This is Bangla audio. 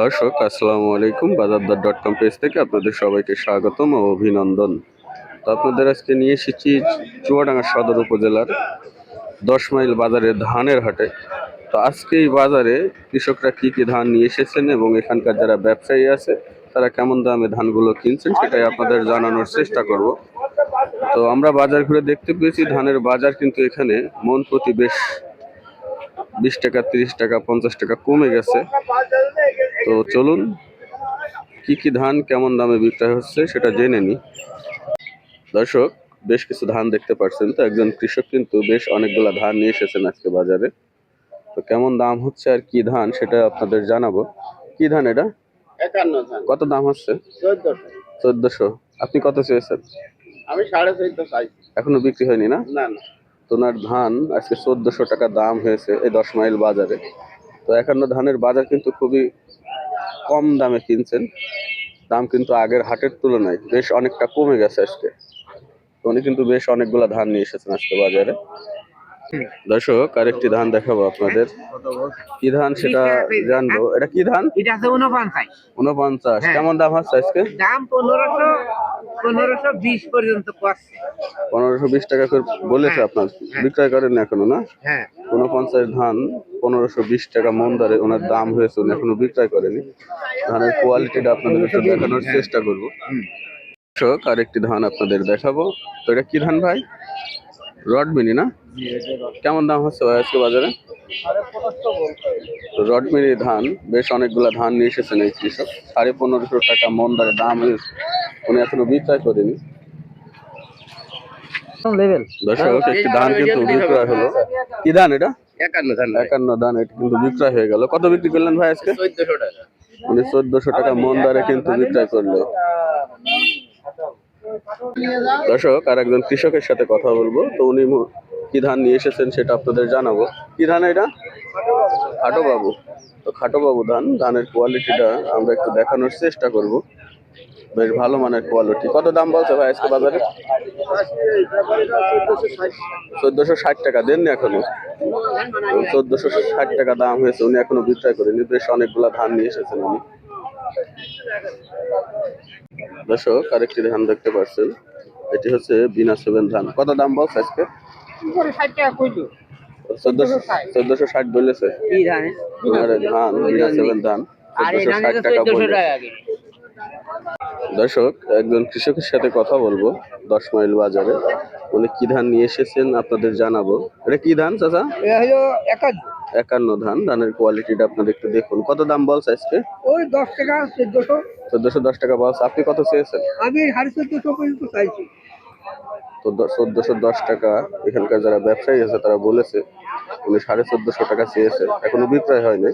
দর্শক, আসসালামু আলাইকুম। বাজারদার ডট কম পেজ থেকে আপনাদের সবাইকে স্বাগতম ও অভিনন্দন। তো আপনাদের আজকে নিয়ে এসেছি চুয়াডাঙ্গা সদর উপজেলার দশ মাইল বাজারে ধানের হাটে। তো আজকে এই বাজারে কৃষকরা কি কি ধান নিয়ে এসেছেন এবং এখানকার যারা ব্যবসায়ী আছে, তারা কেমন দামে ধানগুলো কিনছেন সেটাই আপনাদের জানানোর চেষ্টা করব। তো আমরা বাজার ঘুরে দেখতে পেয়েছি, ধানের বাজার কিন্তু এখানে মন প্রতি বেশ বিশ টাকা, তিরিশ টাকা, পঞ্চাশ টাকা কমে গেছে। তো চলুন কি কি ধান কেমন দামে বিক্রয় হচ্ছে সেটা জেনে নিই দর্শক বেশ কিছু ধান দেখতে পাচ্ছেন তো একজন কৃষক কিন্তু বেশ অনেকগুলা ধান নিয়ে এসেছেন আজকে বাজারে। তো কেমন দাম হচ্ছে আর কি ধান সেটা আপনাদের জানাব। কি ধান এটা? কত দাম হচ্ছে? চোদ্দশো। চোদ্দশো। আপনি কত চেয়েছেন? আমি সাড়ে চোদ্দ চাইছি এখনও বিক্রি হয়নি না? না না। তোনার ধান আজকে চোদ্দশো টাকা দাম হয়েছে এই দশ মাইল বাজারে। তো একান্ন ধানের বাজার কিন্তু খুবই কম দামে কিনছেন। দাম কিন্তু আগের হাটের তুলনায় বেশ অনেকটা কমে গেছে আজকে। উনি কিন্তু বেশ অনেকগুলা ধান নিয়ে এসেছেন আজকে বাজারে। দর্শক আরেকটি ধান দেখাবো আপনাদের। কি ধান সেটা জানব। এটা কি ধান? এটা আছে উনপঞ্চাশ উনপঞ্চাশ হ্যাঁ। কেমন দাম হচ্ছে আজকে? দাম পনেরোশো পনেরোশো বিশ পর্যন্ত পনেরোশো বিশ টাকা করে বলেছে হ্যাঁ। আপনার হ্যাঁ। বিক্রয় করেন এখনও না? হ্যাঁ। উনপঞ্চাশ ধান পনেরোশো বিশ টাকা মন দরে ওনার দাম হয়েছে উনি এখনও বিক্রয় করেনি। ধানের কোয়ালিটিটা আপনাদের একটু দেখানোর চেষ্টা করব। দর্শক আরেকটি ধান আপনাদের দেখাবো। তো এটা কি ধান ভাই? রডমিনি না? কেমন দাম হচ্ছে আজকে বাজারে? রডমিনি ধান বেশ অনেকগুলা ধান নিয়ে এসেছেন এই কৃষক। সাড়ে পনেরোশো টাকা মন দরে দাম হয়েছে। উনি এখনও বিক্রয় করেনি। লেভেল দর্শক একটি ধান কিন্তু বিক্রয় হলো। কি ধান এটা? একান্ন ধান একান্ন ধান এটা কিন্তু বিক্রয় হয়ে গেল। কত বিক্রি করলেন ভাই আজকে? উনি চোদ্দশো টাকা মন দরে কিন্তু বিক্রয় করল। দর্শক আর একজন কৃষকের সাথে কথা বলব। তো উনি কি ধান নিয়ে এসেছেন সেটা আপনাদের জানাব। কি ধান এটা? খাটো বাবু তো খাটো বাবু ধান ধানের কোয়ালিটিটা আমরা একটু দেখানোর চেষ্টা করব। বেশ ভালো মানের কোয়ালিটি কত দাম বলছে ভাই আজকে বাজারে? চোদ্দশো ষাট টাকা দেননি এখনও? চোদ্দশো ষাট টাকা দাম হয়েছে উনি এখনও বিক্রয় করেনি বেশ অনেকগুলা ধান নিয়ে এসেছেন উনি। দর্শক আরেকটি ধান দেখতে পাচ্ছেন। এটি হচ্ছে বিনা সেভেন ধান। কত দাম বলছে আজকে? ষাট চোদ্দশো চোদ্দশো ষাট বলেছে? কি ধান? বিনা সেভেন ধান। চোদ্দশো ষাট টাকা দর্শক একজন কৃষকের সাথে কথা বলব দশ মাইল বাজারে। উনি কি ধান নিয়ে এসেছেন আপনাদের জানাব। এটা কি ধান চাচা? একান্ন। ধান ধানের কোয়ালিটিটা আপনাদের একটু দেখুন। কত দাম বলছে আজকে? ওই দশ টাকা চোদ্দশো। চোদ্দশো দশ টাকা বলছে। আপনি কত চেয়েছেন? আমি সাড়ে চোদ্দশো পর্যন্ত চাইছি। তো চোদ্দশো দশ টাকা এখানকার যারা ব্যবসায়ী আছে তারা বলেছে উনি সাড়ে চোদ্দশো টাকা চেয়েছে। এখনও বিক্রয় হয়নি